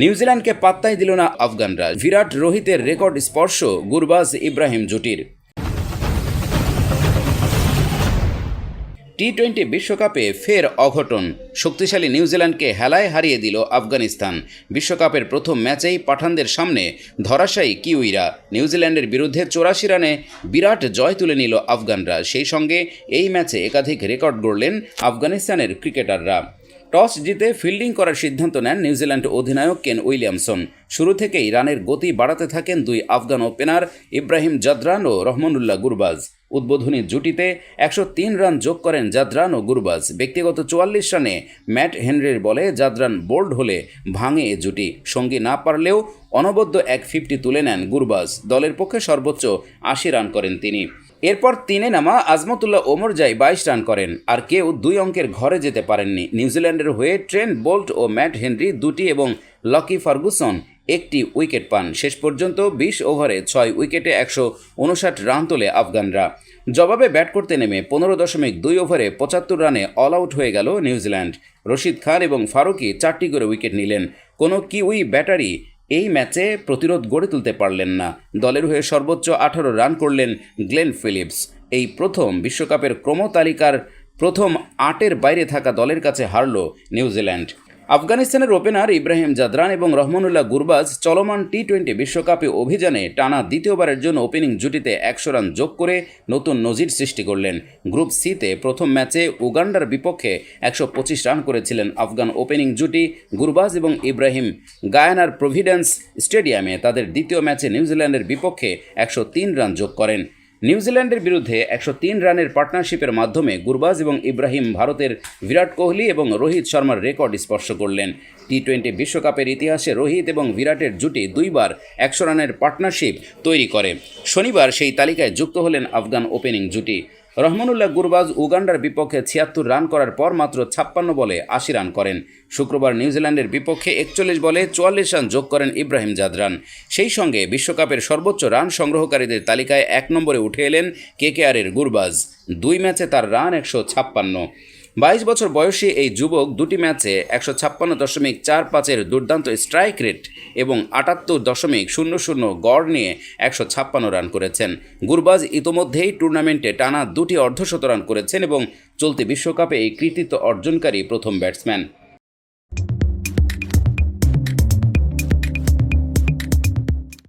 নিউজিল্যান্ডকে পাত্তাই দিল না আফগানরা। বিরাট রোহিতের রেকর্ড স্পর্শ গুরবাজ ইব্রাহিম জুটির। টি টোয়েন্টি বিশ্বকাপে ফের অঘটন। শক্তিশালী নিউজিল্যান্ডকে হেলায় হারিয়ে দিল আফগানিস্তান। বিশ্বকাপের প্রথম ম্যাচেই পাঠানদের সামনে ধরাশায়ী কিউইরা। নিউজিল্যান্ডের বিরুদ্ধে চৌরাশি রানে বিরাট জয় তুলে নিল আফগানরা। সেই সঙ্গে এই ম্যাচে একাধিক রেকর্ড গড়লেন আফগানিস্তানের ক্রিকেটাররা। টস জিতে ফিল্ডিং করার সিদ্ধান্ত নেন নিউজিল্যান্ড অধিনায়ক কেন উইলিয়ামসন। শুরু থেকেই রানের গতি বাড়াতে থাকেন দুই আফগান ওপেনার ইব্রাহিম জাদরান ও রহমানুল্লাহ গুরবাজ। উদ্বোধনী জুটিতে একশো তিন রান যোগ করেন জাদরান ও গুরবাজ। ব্যক্তিগত চুয়াল্লিশ রানে ম্যাট হেনরির বলে জাদরান বোল্ড হলে ভাঙে এ জুটি। সঙ্গী না পারলেও অনবদ্য এক ফিফটি তুলে নেন গুরবাজ। দলের পক্ষে সর্বোচ্চ আশি রান করেন তিনি। এরপর তিনে নামা আজমতুল্লাহ ওমর যাই বাইশ রান করেন, আর কেউ দুই অঙ্কের ঘরে যেতে পারেননি। নিউজিল্যান্ডের হয়ে ট্রেন্ট বোল্ট ও ম্যাট হেনরি দুটি এবং লকি ফার্গুসন একটি উইকেট পান। শেষ পর্যন্ত বিশ ওভারে ছয় উইকেটে একশো উনষাট রান তোলে আফগানরা। জবাবে ব্যাট করতে নেমে পনেরো দশমিক দুই ওভারে পঁচাত্তর রানে অল আউট হয়ে গেল নিউজিল্যান্ড। রশিদ খান এবং ফারুকি চারটি করে উইকেট নিলেন। কোনো কিউই ব্যাটারি এই ম্যাচে প্রতিরোধ গড়ে তুলতে পারলেন না। দলের হয়ে সর্বোচ্চ আঠারো রান করলেন গ্লেন ফিলিপস। এই প্রথম বিশ্বকাপের ক্রমতালিকার প্রথম আটের বাইরে থাকা দলের কাছে হারল নিউজিল্যান্ড। আফগানিস্তানের ওপেনার ইব্রাহিম জাদরান এবং রহমানুল্লাহ গুরবাজ চলমান টি টোয়েন্টি বিশ্বকাপে অভিযানে টানা দ্বিতীয়বারের জন্য ওপেনিং জুটিতে একশো রান যোগ করে নতুন নজির সৃষ্টি করলেন। গ্রুপ সিতে প্রথম ম্যাচে উগান্ডার বিপক্ষে একশো পঁচিশ রান করেছিলেন আফগান ওপেনিং জুটি গুরবাজ এবং ইব্রাহিম। গায়ানার প্রভিডেন্স স্টেডিয়ামে তাদের দ্বিতীয় ম্যাচে নিউজিল্যান্ডের বিপক্ষে একশো তিন রান যোগ করেন। নিউজিল্যান্ডের বিরুদ্ধে একশো তিন রানের পার্টনারশিপের মাধ্যমে গুরবাজ এবং ইব্রাহিম ভারতের বিরাট কোহলি এবং রোহিত শর্মার রেকর্ড স্পর্শ করলেন। টি টোয়েন্টি বিশ্বকাপের ইতিহাসে রোহিত এবং বিরাটের জুটি দুইবার একশো রানের পার্টনারশিপ তৈরি করে। শনিবার সেই তালিকায় যুক্ত হলেন আফগান ওপেনিং জুটি। রহমানুল্লাহ গুরবাজ উগান্ডার বিপক্ষে ছিয়াত্তর রান করার পর মাত্র ছাপ্পান্ন বলে আশি রান করেন। শুক্রবার নিউজিল্যান্ডের বিপক্ষে একচল্লিশ বলে চুয়াল্লিশ রান যোগ করেন ইব্রাহিম জাদরান। সেই সঙ্গে বিশ্বকাপের সর্বোচ্চ রান সংগ্রহকারীদের তালিকায় এক নম্বরে উঠে এলেন কেকেআরের গুরবাজ। দুই ম্যাচে তার রান একশো ছাপ্পান্ন। বাইশ বছর বয়সী এই যুবক দুটি ম্যাচে একশো ছাপ্পান্ন দশমিক চার পাঁচের দুর্দান্ত স্ট্রাইক রেট এবং আটাত্তর দশমিক শূন্য শূন্য গড় নিয়ে একশো ছাপ্পান্ন রান করেছেন। গুরবাজ ইতোমধ্যেই টুর্নামেন্টে টানা দুটি অর্ধশত রান করেছেন এবং চলতি বিশ্বকাপে এই কৃতিত্ব অর্জনকারী প্রথম ব্যাটসম্যান।